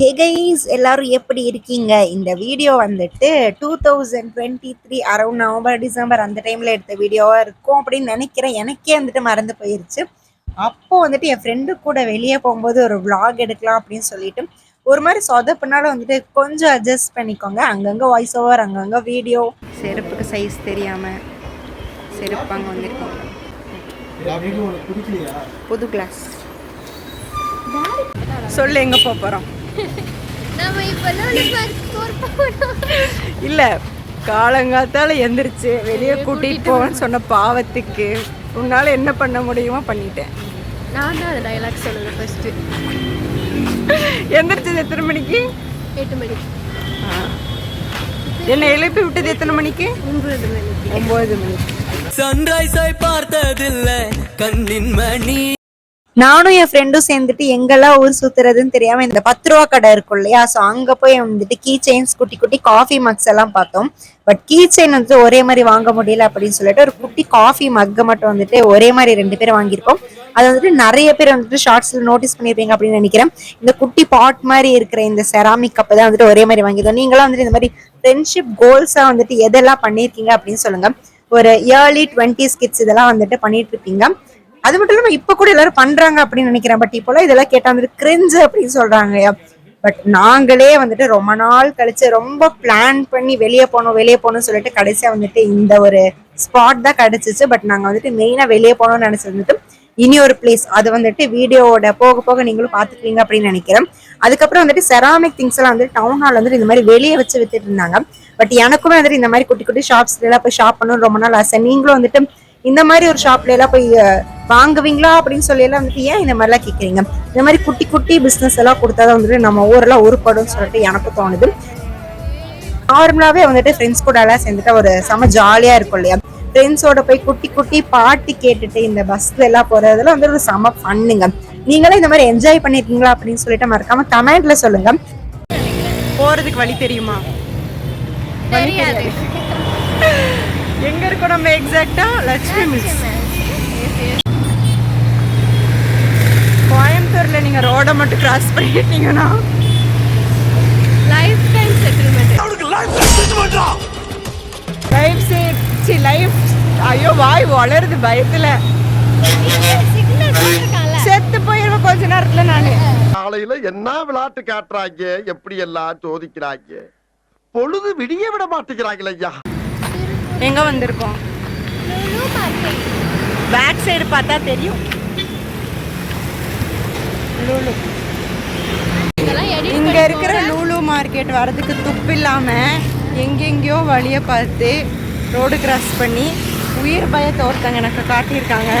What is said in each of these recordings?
Hey guys எல்லாரும் எப்படி இருக்கீங்க? இந்த வீடியோ வந்துட்டு two thousand twenty three around November December அந்த டைமில் எடுத்த வீடியோவாக இருக்கும் அப்படின்னு நினைக்கிறேன். எனக்கே வந்துட்டு மறந்து போயிருச்சு. அப்போ வந்துட்டு என் ஃப்ரெண்டு கூட வெளியே போகும்போது ஒரு vlog எடுக்கலாம் அப்படின்னு சொல்லிட்டு ஒரு மாதிரி சொதப்புனால வந்துட்டு கொஞ்சம் அட்ஜஸ்ட் பண்ணிக்கோங்க. அங்கங்கே வாய்ஸ் ஓவர் அங்கங்கே வீடியோ செருப்புக்கு சைஸ் தெரியாமல் செருப்பு அங்கே பிடிக்கலையா? புது கிளாஸ் சொல்லு எங்கே போக போகிறோம் நம்ம இப்ப லூலிபர் டூர் போறோம் இல்ல காலங்காத்தால எந்திரிச்சு வெளியே கூட்டிட்டு போவேன்னு சொன்ன பாவத்துக்கு உன்னால என்ன பண்ண முடியுமோ பண்ணிட்டேன். நான் தான் அந்த டைலாக் சொல்லுவேன் ஃபர்ஸ்ட் எந்திரிச்சது எத்தனை மணிக்கு? எட்டு மணிக்கு. என்ன எழுப்பி விட்டது எத்தனை மணிக்கு? ஒன்பது மணிக்கு. ஒன்பது மணிக்கு. சன்ரைஸை பார்த்ததில்லை கண்ணின் மணி. நானும் என் ஃப்ரெண்டும் சேர்ந்துட்டு எங்கெல்லாம் ஊர் சுத்துறதுன்னு தெரியாம இந்த பத்து ரூபா கடை இருக்கும் இல்லையா? ஸோ அங்க போய் வந்துட்டு கீ செயின்ஸ் குட்டி குட்டி காஃபி மக்ஸ் எல்லாம் பார்த்தோம். பட் கீ செயின் வந்துட்டு ஒரே மாதிரி வாங்க முடியல அப்படின்னு சொல்லிட்டு ஒரு குட்டி காஃபி மக்கை மட்டும் வந்துட்டு ஒரே மாதிரி ரெண்டு பேரும் வாங்கியிருக்கோம். அது வந்துட்டு நிறைய பேர் வந்துட்டு ஷார்ட்ஸ்ல நோட்டீஸ் பண்ணிருப்பீங்க அப்படின்னு நினைக்கிறேன். இந்த குட்டி பாட் மாதிரி இருக்கிற இந்த செராமிக் கப்பை தான் வந்துட்டு ஒரே மாதிரி வாங்கியிருக்கோம் நீங்களாம் வந்துட்டு இந்த மாதிரி ஃப்ரெண்ட்ஷிப் கோல்ஸா வந்துட்டு எதெல்லாம் பண்ணியிருக்கீங்க அப்படின்னு சொல்லுங்க. ஒரு இயர்லி டுவெண்ட்டி ஸ்கிட்ஸ் இதெல்லாம் வந்துட்டு பண்ணிட்டு இருப்பீங்க. அது மட்டும் இல்லாம இப்ப கூட எல்லாரும் பண்றாங்க அப்படின்னு நினைக்கிறேன். பட் இப்போலாம் இதெல்லாம் கேட்டா வந்துட்டு கிரிஞ்சு அப்படின்னு சொல்றாங்க பட் நாங்களே வந்துட்டு ரொம்ப நாள் கழிச்சு ரொம்ப பிளான் பண்ணி வெளியே போகணும் வெளியே போகணும்னு சொல்லிட்டு கடைசியா வந்துட்டு இந்த ஒரு ஸ்பாட் தான் கிடைச்சிச்சு. பட் நாங்க வந்துட்டு மெயினா வெளியே போகணும்னு நினைச்சு வந்துட்டு இனி ஒரு பிளேஸ் அது வந்துட்டு வீடியோவோட போக போக நீங்களும் பாத்துக்குவீங்க அப்படின்னு நினைக்கிறேன். அதுக்கப்புறம் வந்துட்டு செராமிக் திங்ஸ் எல்லாம் வந்துட்டு டவுன் ஹால் வந்துட்டு இந்த மாதிரி வெளியே வச்சு வித்துட்டு இருந்தாங்க. பட் எனக்குமே வந்துட்டு இந்த மாதிரி குட்டி குட்டி ஷாப்ஸ்ல எல்லாம் போய் ஷாப் பண்ணணும் ரொம்ப நாள் ஆசை. நீங்களும் வந்துட்டு இந்த மாதிரி ஒரு ஷாப்ல எல்லாம் போய் வாங்குவீங்களா அப்படின்னு சொல்லி எல்லாம் வந்துட்டு ஏன் இந்த மாதிரிலாம் கேட்குறீங்க இந்த மாதிரி குட்டி குட்டி பிஸ்னஸ் எல்லாம் கொடுத்தாதான் வந்துட்டு நம்ம ஊரெல்லாம் உருப்படும் சொல்லிட்டு எனக்கு தோணுது. நார்மலாவே வந்துட்டு ஃப்ரெண்ட்ஸ் கூட எல்லாம் சேர்ந்துட்டு ஒரு செம ஜாலியா இருக்கும் இல்லையா? ஃப்ரெண்ட்ஸோட போய் குட்டி குட்டி பாட்டு கேட்டுட்டு இந்த பஸ்ல எல்லாம் போறதுல வந்து ஒரு செம ஃபன்னுங்க நீங்களும் இந்த மாதிரி என்ஜாய் பண்ணிருக்கீங்களா அப்படின்னு சொல்லிட்டு மறக்காம கமெண்ட்ல சொல்லுங்க. போறதுக்கு வழி தெரியுமா? தெரியாது. எங்க இருக்கோம் நம்ம எக்ஸாக்ட்டா லட்சுமி மில்ஸ் கோயம்புத்தூர்ல நீங்க ரோட மட்டும் கிராஸ் பண்ணிட்டீங்கன்னா. Lifetime settlement life safety life ஐயோ வாய் வளருது பயத்துல. செத்து போயிருவேன் கொஞ்ச நேரத்துல நானு. காலையில என்ன விளையாட்டு காட்டுறாங்க? எப்படி எல்லாம் சோதிக்கிறாங்க? பொழுது விடிய விட மாட்டேங்கிறாங்களே ஐயா. எங்கே வந்திருக்கோம்? பேக் சைடு பார்த்தா தெரியும். லூலு. இங்கே இருக்கிற லூலு மார்க்கெட் வரதுக்கு துப்பு இல்லாமல் எங்கெங்கேயோ வழியை பார்த்து ரோடு கிராஸ் பண்ணி உயிர் பயத்தை ஒருத்தங்க எனக்கு காட்டியிருக்காங்க.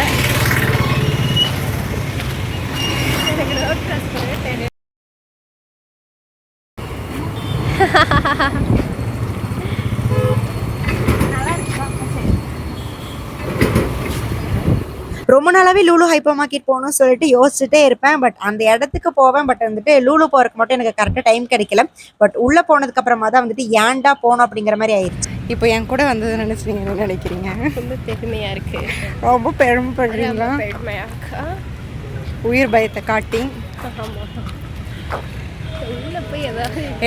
எனக்கு ரோட் கிராஸ் ரொம்ப நாளாவே லூலு ஹைப்பர் மார்க்கெட் போகணும்னு சொல்லிட்டு யோசிச்சுட்டே இருப்பேன். பட் அந்த இடத்துக்கு போவேன். பட் வந்துட்டு லூலு போறதுக்கு மட்டும் எனக்கு கரெக்டாக டைம் கிடைக்கல. பட் உள்ள போனதுக்கு அப்புறமா தான் வந்துட்டு ஏன்டா போனோம் அப்படிங்கிற மாதிரி ஆயிடுச்சு இப்போ என் கூட வந்தது நினைச்சீங்க என்ன நினைக்கிறீங்க? ரொம்ப பெருமையா இருக்கு. ரொம்ப பெருமைப்படுறீங்களா பெருமையா இருக்கா. உயிர் பயத்தை காட்டி.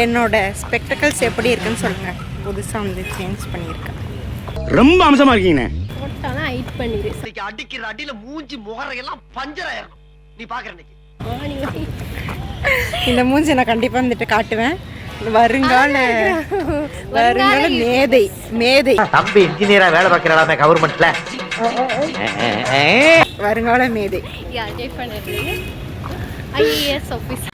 என்னோட ஸ்பெக்டக்கல்ஸ் எப்படி இருக்குன்னு சொல்லுங்க. புதுசா வந்து சேஞ்ச் பண்ணியிருக்கேன். ரொம்ப அம்சமா இருக்கீங்க போட்டாலும் ஹைட் பண்ணிடு இன்னைக்கு அடிக்கிற அடியில மூஞ்சி முகரையெல்லாம் பஞ்சர் ஆயிரும். நீ பாக்குற இன்னைக்கு. இந்த மூஞ்சி நான் கண்டிப்பா வந்துட்டு காட்டுவேன். வருங்கால வருங்கால மேதை மேதை. தம்பி இன்ஜினியரா வேலை பார்க்கிறாடாமே கவர்மெண்ட்ல வருங்கால மேதை. யா ஜெய் பண்ணிடு ஐஏஎஸ் ஆஃபீஸ்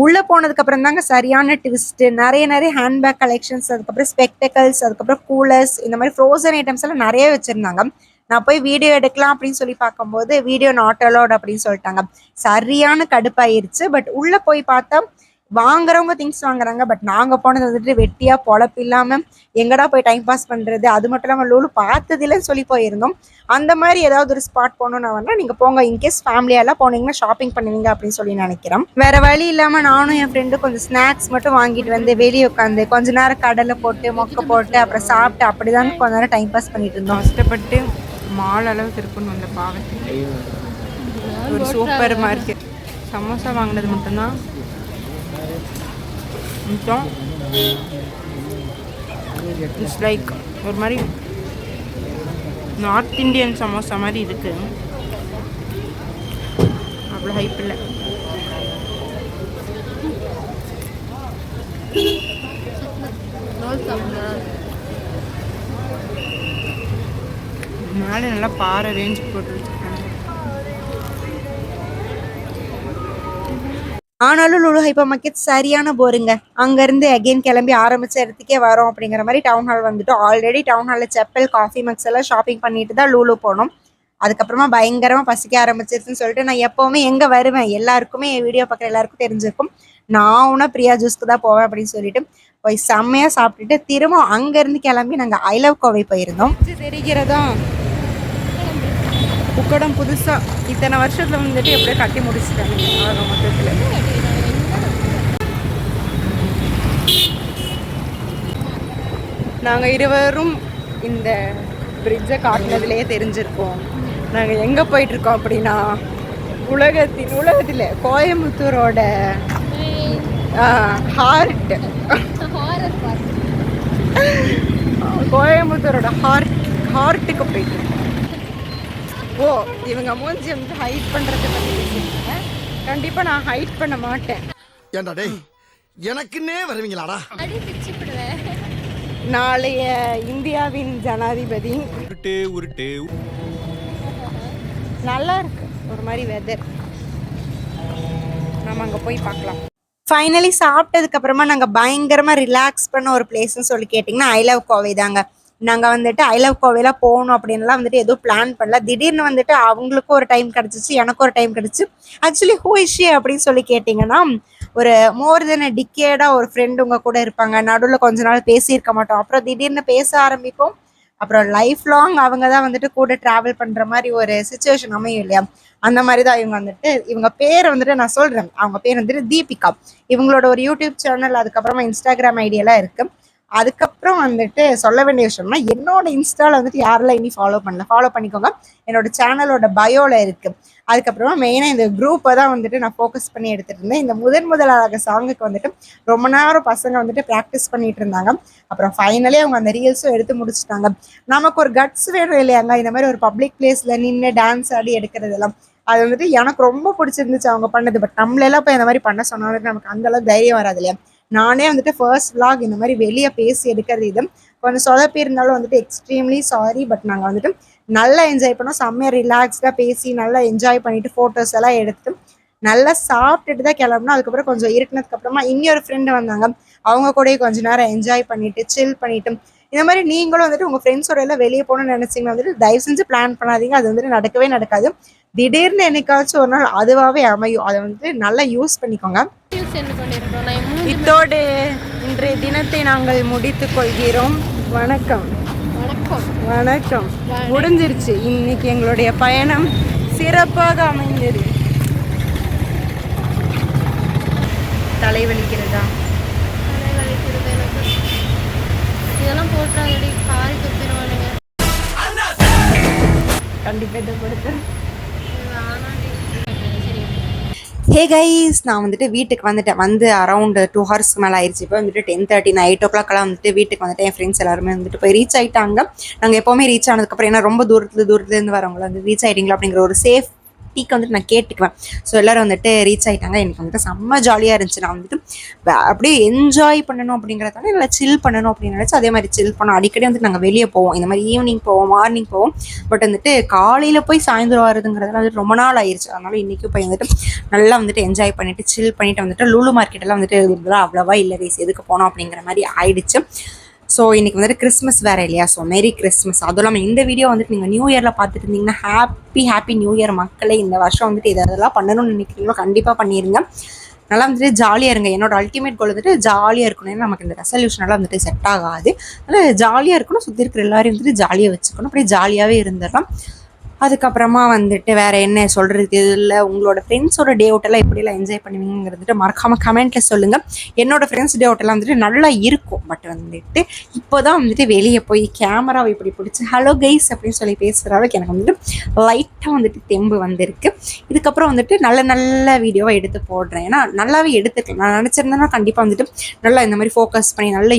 உள்ளே போனதுக்கு அப்புறம் தாங்க சரியான ட்விஸ்ட்டு நிறைய நிறைய ஹேண்ட்பேக் கலெக்ஷன்ஸ் அதுக்கப்புறம் ஸ்பெக்டக்கல்ஸ் அதுக்கப்புறம் கூலர்ஸ் இந்த மாதிரி ஃப்ரோசன் ஐட்டம்ஸ் எல்லாம் நிறைய வச்சுருந்தாங்க. நான் போய் வீடியோ எடுக்கலாம் அப்படின்னு சொல்லி பார்க்கும்போது வீடியோ நாட் அலோட் அப்படின்னு சொல்லிட்டாங்க. சரியான கடுப்பாயிருச்சு. பட் உள்ளே போய் பார்த்தா வாங்குறவங்க திங்ஸ் வாங்குறாங்க பட் நாங்கள் போனது வந்துட்டு வெட்டியாக பொழப்பு இல்லாமல் எங்கடா போய் டைம் பாஸ் பண்ணுறது அது மட்டும் இல்லாமல் லூலு பார்த்ததில்லன்னு சொல்லி போயிருந்தோம். அந்த மாதிரி ஏதாவது ஒரு ஸ்பாட் போகணும்னு வந்தால் நீங்கள் போங்க. இன்கேஸ் ஃபேமிலியெல்லாம் போனீங்கன்னா ஷாப்பிங் பண்ணுவீங்க அப்படின்னு சொல்லி நினைக்கிறேன் வேற வழி இல்லாமல் நானும் என் ஃப்ரெண்டு கொஞ்சம் ஸ்நாக்ஸ் மட்டும் வாங்கிட்டு வந்து வெளியே உட்காந்து கொஞ்ச நேரம் கடலை போட்டு மொக்க போட்டு அப்புறம் சாப்பிட்டு அப்படி தான் கொஞ்ச நேரம் டைம் பாஸ் பண்ணிட்டு இருந்தோம். கஷ்டப்பட்டு மால் அளவுக்கு இருக்குன்னு வந்த பாவத்துக்கு. ஒரு சூப்பர் மார்க்கெட் சமோசா வாங்கினது மட்டும்தான் மிச்சம் இட்ஸ் லைக் ஒரு மாதிரி நார்த் இந்தியன் சமோசா மாதிரி இருக்கு. அவ்வளோ ஹைப் இல்லை. மேலே நல்லா பாறை ரேஞ்ச் போட்டுருச்சு ஆனாலும் லுலு ஹைப்பர் மார்க்கெட் சரியான போருங்க. அங்கேருந்து அகைன் கிளம்பி ஆரம்பிச்ச இடத்துக்கே வரோம் அப்படிங்கிற மாதிரி டவுன் ஹால் வந்துட்டோம். ஆல்ரெடி டவுன் ஹாலில் செப்பல் காஃபி மக்ஸ் எல்லாம் ஷாப்பிங் பண்ணிட்டு தான் லூலு போனோம். அதுக்கப்புறமா பயங்கரமாக பசிக்க ஆரம்பிச்சிருச்சுன்னு சொல்லிட்டு நான் எப்போவுமே எங்கே வருவேன்? எல்லாருக்குமே என் வீடியோ பார்க்குற எல்லாருக்கும் தெரிஞ்சிருக்கும். நான் உனா பிரியா ஜூஸ்க்கு தான் போவேன் அப்படின்னு சொல்லிட்டு போய் செம்மையாக சாப்பிட்டுட்டு திரும்ப அங்கேருந்து கிளம்பி நாங்கள் ஐ லவ் கோவை போயிருந்தோம். தெரிகிறதா? புக்கடம் புதுசாக இத்தனை வருஷத்தில் வந்துட்டு எப்படியோ கட்டி முடிச்சிட்டாங்க. ஆக மொத்தத்தில் நாங்கள் இருவரும் இந்த பிரிட்ஜை காட்டினதுலேயே தெரிஞ்சிருக்கோம். நாங்கள் எங்கே போயிட்டுருக்கோம் அப்படின்னா உலகத்தின் உலகத்தில் கோயம்புத்தூரோட ஹார்ட் கோயம்புத்தூரோட ஹார்ட் ஹார்ட்டுக்கு போயிட்டு ஓ இவங்க மூஞ்சி வந்து ஹைட் பண்ணுறதை பற்றி பேசியிருக்காங்க. கண்டிப்பாக நான் ஹைட் பண்ண மாட்டேன். ஏண்டா டேய் எனக்குன்னே வருவீங்களாடா? நாளைய இந்தியாவின் ஜனாதிபதி. உருட்டு உருட்டு. நல்லா இருக்கு. ஒரு மாதிரி வெதர் நம்ம அங்கே போய் பார்க்கலாம். ஃபைனலி சாப்பிட்டதுக்கு அப்புறமா நாங்கள் பயங்கரமாக ரிலாக்ஸ் பண்ண ஒரு பிளேஸ்னு சொல்லி கேட்டிங்கன்னா ஐ லவ் கோவை தாங்க. நாங்கள் வந்துட்டு ஐ லவ் கோவையில் போகணும் அப்படின்லாம் வந்துட்டு எதுவும் பிளான் பண்ணல. திடீர்னு வந்துட்டு அவங்களுக்கும் ஒரு டைம் கிடச்சிச்சு எனக்கும் ஒரு டைம் கிடச்சி. ஆக்சுவலி ஹூ இஷி அப்படின்னு சொல்லி கேட்டிங்கன்னா ஒரு மோர் தென் டிக்கேடாக ஒரு ஃப்ரெண்டு உங்கள் கூட இருப்பாங்க. நடுவில் கொஞ்ச நாள் பேசியிருக்க மாட்டோம். அப்புறம் திடீர்னு பேச ஆரம்பிப்போம். அப்புறம் லைஃப் லாங் அவங்க தான் வந்துட்டு கூட ட்ராவல் பண்ணுற மாதிரி ஒரு சுச்சுவேஷன் அமையும் இல்லையா? அந்த மாதிரி தான் இவங்க வந்துட்டு இவங்க பேர் வந்துட்டு நான் சொல்கிறேன் அவங்க பேர் வந்துட்டு தீபிகா. இவங்களோட ஒரு யூடியூப் சேனல் அதுக்கப்புறமா இன்ஸ்டாகிராம் ஐடியெல்லாம் இருக்குது அதுக்கப்புறம் வந்துட்டு சொல்ல வேண்டிய விஷயம்னா என்னோட இன்ஸ்டால வந்துட்டு யாரெல்லாம் இனி ஃபாலோ பண்ணல ஃபாலோ பண்ணிக்கோங்க. என்னோட சேனலோட பயோல இருக்கு. அதுக்கப்புறமா மெயினாக இந்த குரூப்பை தான் வந்துட்டு நான் ஃபோக்கஸ் பண்ணி எடுத்துட்டு இருந்தேன். இந்த முதன் முதலாக சாங்குக்கு வந்துட்டு ரொம்ப நேரம் பசங்க வந்துட்டு ப்ராக்டிஸ் பண்ணிட்டு இருந்தாங்க. அப்புறம் ஃபைனலி அவங்க அந்த ரீல்ஸும் எடுத்து முடிச்சுட்டாங்க. நமக்கு ஒரு கட்ஸ் வேணும் இல்லையாங்க? இந்த மாதிரி ஒரு பப்ளிக் பிளேஸ்ல நின்று டான்ஸ் ஆடி எடுக்கிறதெல்லாம். அது வந்துட்டு எனக்கு ரொம்ப பிடிச்சிருந்துச்சு அவங்க பண்ணது. பட் நம்மளெல்லாம் போய் இந்த மாதிரி பண்ண சொன்னாலும் நமக்கு அந்தளவுக்கு தைரியம் வராது இல்லையா? நானே வந்துட்டு ஃபர்ஸ்ட் விலாக் இந்த மாதிரி வெளியே பேசி எடுக்கிறது இது. கொஞ்சம் சொதப்பி இருந்தாலும் வந்துட்டு எக்ஸ்ட்ரீம்லி சாரி பட் நாங்கள் வந்துட்டு நல்லா என்ஜாய் பண்ணோம். செம்மையாக ரிலாக்ஸ்டாக பேசி நல்லா என்ஜாய் பண்ணிட்டு ஃபோட்டோஸ் எல்லாம் எடுத்து நல்லா சாப்பிட்டுட்டு தான் கிளம்புனோம். அதுக்கப்புறம் கொஞ்சம் இருக்கினதுக்கப்புறமா இன்னொரு ஃப்ரெண்டு வந்தாங்க. அவங்க கூடயே கொஞ்ச நேரம் என்ஜாய் பண்ணிட்டு சில் பண்ணிட்டு. இந்த மாதிரி நீங்களும் வந்துட்டு உங்கள் ஃப்ரெண்ட்ஸோட எல்லாம் வெளியே போகணும்னு நினச்சிங்கன்னா வந்துட்டு தயவு செஞ்சு பிளான் பண்ணாதீங்க. அது வந்துட்டு நடக்கவே நடக்காது. திடீர்னு என்னைக்காச்சும் ஒரு நாள் அதுவாகவே அமையும். அதை வந்துட்டு நல்லா யூஸ் பண்ணிக்கோங்க. சென்று இத்தோடு இன்றைய தினத்தை நாங்கள் முடித்துக் கொள்கிறோம். வணக்கம். வணக்கம். முடிஞ்சிருச்சு. இன்னைக்கு எங்களுடைய பயணம் சிறப்பாக அமைந்தது. தலைவலிக்கிறதா தலை வலிக்கிறது எனக்கு? இதெல்லாம் போட்டுறாங்கடி கால் துப்பிடுவானுங்க. கண்டிப்பாக இதை கொடுத்து வேணாண்டி சரி ஹே கைஸ் நான் வந்துட்டு வீட்டுக்கு வந்துட்டேன். வந்து அரௌண்ட் டூ ஹவர்ஸ்க்கு மேலே ஆயிடுச்சு இப்போ வந்துட்டு டென் தேர்ட்டி நான் எயிட் ஓ கிளாக்லாம் வந்துட்டு வீட்டுக்கு வந்துட்டு என் ஃப்ரெண்ட்ஸ் எல்லாருமே வந்துட்டு போய் ரீச் ஆகிட்டாங்க நாங்கள் எப்போவுமே ரீச் ஆனதுக்கப்புறம் ஏன்னா ரொம்ப தூரத்துல தூரத்துலேருந்து வரவங்கள வந்து ரீச் ஆகிட்டீங்களா அப்படிங்கிற ஒரு சேஃப் டீக்கு வந்துட்டு நான் கேட்டுக்குவேன். ஸோ எல்லாரும் வந்துட்டு ரீச் ஆகிட்டாங்க எனக்கு வந்துட்டு செம்ம ஜாலியாக இருந்துச்சு. நான் வந்துட்டு அப்படியே என்ஜாய் பண்ணணும் அப்படிங்கிறதால நல்லா சில் பண்ணணும் அப்படின்னு நினச்சி அதே மாதிரி சில் பண்ணோம் அடிக்கடி வந்துட்டு நாங்கள் வெளியே போவோம். இந்த மாதிரி ஈவினிங் போவோம் மார்னிங் போவோம். பட் வந்துட்டு காலையில் போய் சாயந்தரம் வருதுங்கிறதுலாம் வந்துட்டு ரொம்ப நாள் ஆயிடுச்சு அதனால இன்றைக்கும் போய் வந்துட்டு நல்லா வந்துட்டு என்ஜாய் பண்ணிட்டு சில் பண்ணிட்டு வந்துட்டு லூலு மார்க்கெட்டெல்லாம் வந்துட்டு அவ்வளோவா இல்லை ரேஸ் எதுக்கு போனோம் அப்படிங்கிற மாதிரி ஆயிடுச்சு. ஸோ இன்றைக்கி வந்துட்டு கிறிஸ்மஸ் வேறு இல்லையா? ஸோ மேரி கிறிஸ்மஸ் அதுவும் இல்லாமல் இந்த வீடியோ வந்துட்டு நீங்கள் நியூ இயரில் பார்த்துட்டு இருந்தீங்கன்னா ஹாப்பி ஹாப்பி நியூ இயர் மக்களே. இந்த வருஷம் வந்துட்டு இதை இதெல்லாம் பண்ணணும்னு நினைக்கிறீங்களோ கண்டிப்பாக பண்ணிடுங்க நல்லா வந்துட்டு ஜாலியாக இருங்க. என்னோட அல்டிமேட் கோல் வந்துட்டு ஜாலியாக இருக்கணும். ஏன்னா நமக்கு இந்த ரெசல்யூஷன் எல்லாம் வந்துட்டு செட் ஆகாது. அதனால் ஜாலியாக இருக்கணும். சுற்றி இருக்கிற எல்லாரையும் வந்துட்டு ஜாலியாக வச்சுக்கணும். அப்படியே ஜாலியாகவே இருந்துடலாம். அதுக்கப்புறமா வந்துட்டு வேற என்ன சொல்றது? இதில் உங்களோட ஃப்ரெண்ட்ஸோட டே அவுட்டெல்லாம் எப்படிலாம் என்ஜாய் பண்ணுவீங்கிறதுட்டு மறக்காம கமெண்ட்ல சொல்லுங்க. என்னோட ஃப்ரெண்ட்ஸ் டே அவுட்டெல்லாம் வந்துட்டு நல்லா இருக்கும். பட் வந்துட்டு இப்போதான் வந்துட்டு வெளியே போய் கேமராவை இப்படி பிடிச்சி ஹலோ கைஸ் அப்படின்னு சொல்லி பேசுகிற அளவுக்கு எனக்கு வந்துட்டு லைட்டாக வந்துட்டு தெம்பு வந்திருக்கு. இதுக்கப்புறம் வந்துட்டு நல்ல நல்ல வீடியோவை எடுத்து போடுறேன். ஏன்னா நல்லாவே எடுத்துக்கலாம். நான் நினச்சிருந்தேன்னா கண்டிப்பாக வந்துட்டு நல்லா இந்த மாதிரி ஃபோக்கஸ் பண்ணி நல்ல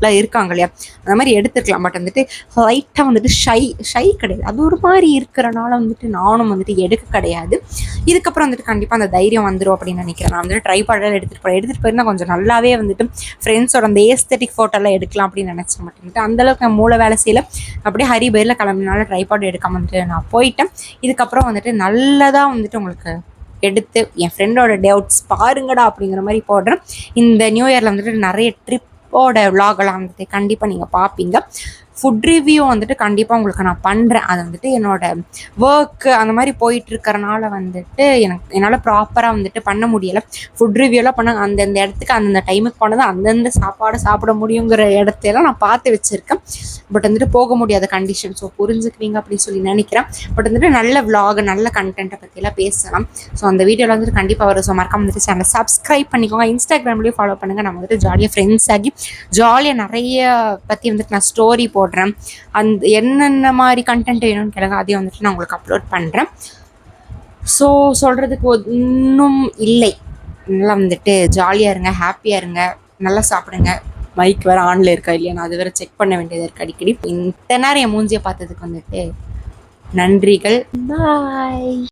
எல்லாம் இருக்காங்க இல்லையா? அந்த மாதிரி எடுத்துக்கலாம். பட் வந்துட்டு லைட்டாக வந்துட்டு ஷை ஷை கிடையாது. அது ஒரு மாதிரி இருக்கிறனால வந்துட்டு நானும் வந்துட்டு எடுக்க கிடையாது. இதுக்கப்புறம் வந்துட்டு கண்டிப்பாக அந்த தைரியம் வந்துடும் அப்படின்னு நினைக்கிறேன். நான் வந்துட்டு ட்ரை பண்ணலாம் எடுத்துகிட்டு போகிறேன் எடுத்துகிட்டு போயிருந்தா கொஞ்சம் நல்லாவே வந்துட்டு ஃப்ரெண்ட்ஸோட அந்த ஏஸ்தட்டிக் ஃபோட்டோலாம் எடுக்கலாம் அப்படின்னு நினச்ச மாட்டேன்ட்டு அந்தளவுக்கு நான் மூளை வேலை செய்யல. அப்படியே ஹரி பேரில் கிளம்பினால ட்ரைபாட் எடுக்காம வந்துட்டு நான் போயிட்டேன். இதுக்கப்புறம் வந்துட்டு நல்லதாக வந்துட்டு உங்களுக்கு எடுத்து என் ஃப்ரெண்டோட டவுட்ஸ் பாருங்கடா அப்படிங்கிற மாதிரி போடுறேன். இந்த நியூ இயரில் வந்துட்டு நிறைய ட்ரிப் ஓட விலாகெல்லாம் வந்துட்டு கண்டிப்பாக நீங்கள் பார்ப்பீங்க ஃபுட் ரிவ்யூ வந்துட்டு கண்டிப்பாக உங்களுக்கு நான் பண்ணுறேன் அது வந்துட்டு என்னோடய ஒர்க்கு அந்த மாதிரி போயிட்டுருக்கறனால வந்துட்டு எனக்கு என்னால் ப்ராப்பராக வந்துட்டு பண்ண முடியலை. ஃபுட் ரிவ்யூலாம் பண்ண அந்தந்த இடத்துக்கு அந்தந்த டைமுக்கு போனது அந்தந்த சாப்பாடு சாப்பிட முடியுங்கிற இடத்தையெல்லாம் நான் பார்த்து வச்சுருக்கேன். பட் வந்துட்டு போக முடியாத கண்டிஷன் ஸோ புரிஞ்சுக்குவீங்க அப்படின்னு சொல்லி நினைக்கிறேன். பட் வந்துட்டு நல்ல விலாக் நல்ல கண்டென்ட்டை பற்றியெல்லாம் பேசலாம். ஸோ அந்த வீடியோவில் வந்துட்டு கண்டிப்பாக வரும். ஸோ மறக்காம வந்துட்டு சேனலை சப்ஸ்கிரைப் பண்ணிக்கோங்க. இன்ஸ்டாகிராம்லேயும் ஃபாலோ பண்ணுங்கள் நம்ம வந்துட்டு ஜாலியாக ஃப்ரெண்ட்ஸ் ஆகி ஜாலியாக நிறைய பற்றி வந்துட்டு நான் ஸ்டோரி போடுறேன். அந்த என்னென்ன மாதிரி கண்டென்ட் வேணும்னு கேளுங்க. அதையும் வந்துட்டு நான் உங்களுக்கு அப்லோட் பண்ணுறேன் ஸோ சொல்கிறதுக்கு ஒன்றும் இல்லை. நல்லா வந்துட்டு ஜாலியாக இருங்க ஹாப்பியாக இருங்க. நல்லா சாப்பிடுங்க. மைக் வேறு ஆனில் இருக்கா இல்லையா? நான் அது வேறு செக் பண்ண வேண்டியது இருக்குது அடிக்கடி. இத்தனை நேரம் என் மூஞ்சியை பார்த்ததுக்கு வந்துட்டு நன்றிகள். பாய்